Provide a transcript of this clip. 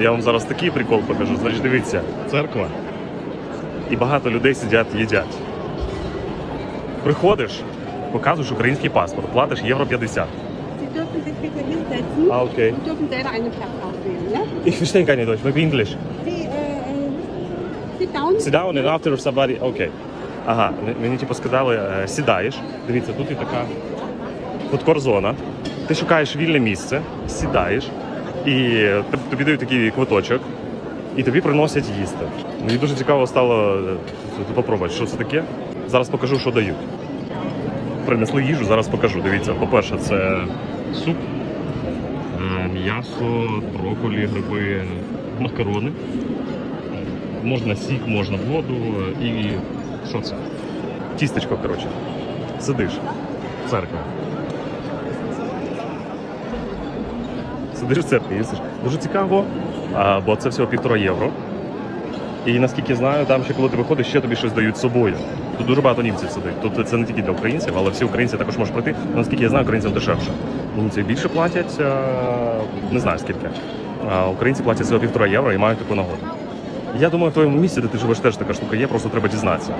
Я вам зараз такий прикол покажу. Значить, дивіться, церква. І багато людей сидять, їдять. Приходиш, показуєш український паспорт, платиш євро 50. Sie dürfen sich bitte hinsetzen Ah, okay. und dürfen selber einen Platz auswählen. Ich verstehe keine Deutsch, maybe English. Sie äh, äh, sit down. Sit down and after somebody... Окей. Ага, мені типу сказали, е, сідаєш. Дивіться, тут і така фудкор-зона. Ти шукаєш вільне місце, сідаєш, і тобі дають такий квиточок, і тобі приносять їсти. Мені дуже цікаво стало е, попробувати, що це таке. Зараз покажу, що дають. Принесли їжу, зараз покажу. Дивіться, по-перше, це суп, м'ясо, брокколі, гриби, макарони. Можна сік, можна воду і що це? Тістечко, коротше. Сидиш. Церква. Сидиш в церкві. Дуже цікаво, бо це всього півтора євро. І наскільки знаю, там ще коли ти виходиш, ще тобі щось дають з собою. Тут дуже багато німців сидить. Тут це не тільки для українців, але всі українці також можуть прийти. Але, наскільки я знаю, українцям дешевше. Німці більше платять, е, не знаю скільки. А українці платять всього півтора євро і мають таку нагоду. Я думаю, в твоєму місці, де ти живеш, теж така штука є, просто треба дізнатися.